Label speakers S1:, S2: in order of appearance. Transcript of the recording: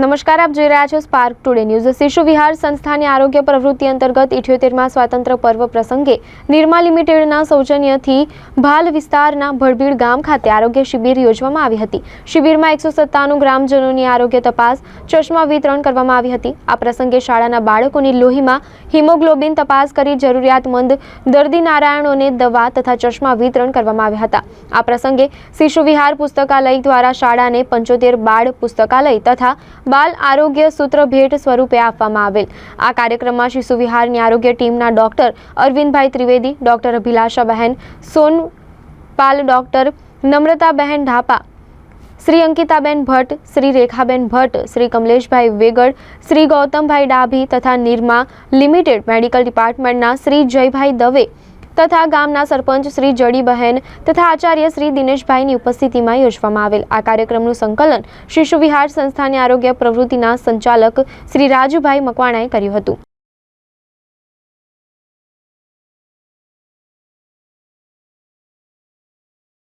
S1: નમસ્કાર, આપ જોઈ રહ્યા છો સ્પાર્ક ટુડે ન્યૂઝ શિશુ વિહાર સંસ્થાની આરોગ્ય પ્રવૃત્તિ અંતર્ગત ઇઠ્યોતેરમાં સ્વાતંત્ર્ય પર્વ પ્રસંગે નિર્મા લિમિટેડના સૌજન્યથી ભાલ વિસ્તારના ભડબીડ ગામ ખાતે આરોગ્ય શિબિર યોજવામાં આવી હતી. શિબિરમાં એકસો સત્તાણું ગ્રામજનોની આરોગ્ય તપાસ, ચશ્મા વિતરણ કરવામાં આવી હતી. આ પ્રસંગે શાળાના બાળકોની લોહીમાં હિમોગ્લોબિન તપાસ કરી જરૂરિયાતમંદ દર્દી નારાયણોને દવા તથા ચશ્મા વિતરણ કરવામાં આવ્યા હતા. આ પ્રસંગે શિશુ વિહાર પુસ્તકાલય દ્વારા શાળાને પંચોતેર બાળ પુસ્તકાલય તથા બાલ આરોગ્ય સૂત્ર ભેટ સ્વરૂપે આપવામાં આવેલ. આ કાર્યક્રમમાં શિશુ વિહારની આરોગ્ય ટીમના doctor Arvindbhai Trivedi, doctor Abhilashaben, Sonpal, doctor Namrataben Dhapa, Shri Ankitaben Bhatt, Shri Rekhaben Bhatt, Shri Kamleshbhai Vegad, Shri Gautambhai Dabhi તથા નિરમા લિમિટેડ મેડિકલ ડિપાર્ટમેન્ટના શ્રી જયભાઈ દવે તથા ગામના સરપંચ શ્રી જડીબહેન તથા આચાર્ય શ્રી દિનેશભાઈની ઉપસ્થિતિમાં યોજવામાં આવેલ. આ કાર્યક્રમનું સંકલન શિશુ વિહાર સંસ્થાની આરોગ્ય પ્રવૃત્તિના સંચાલક શ્રી રાજુભાઈ મકવાણાએ કર્યું હતું.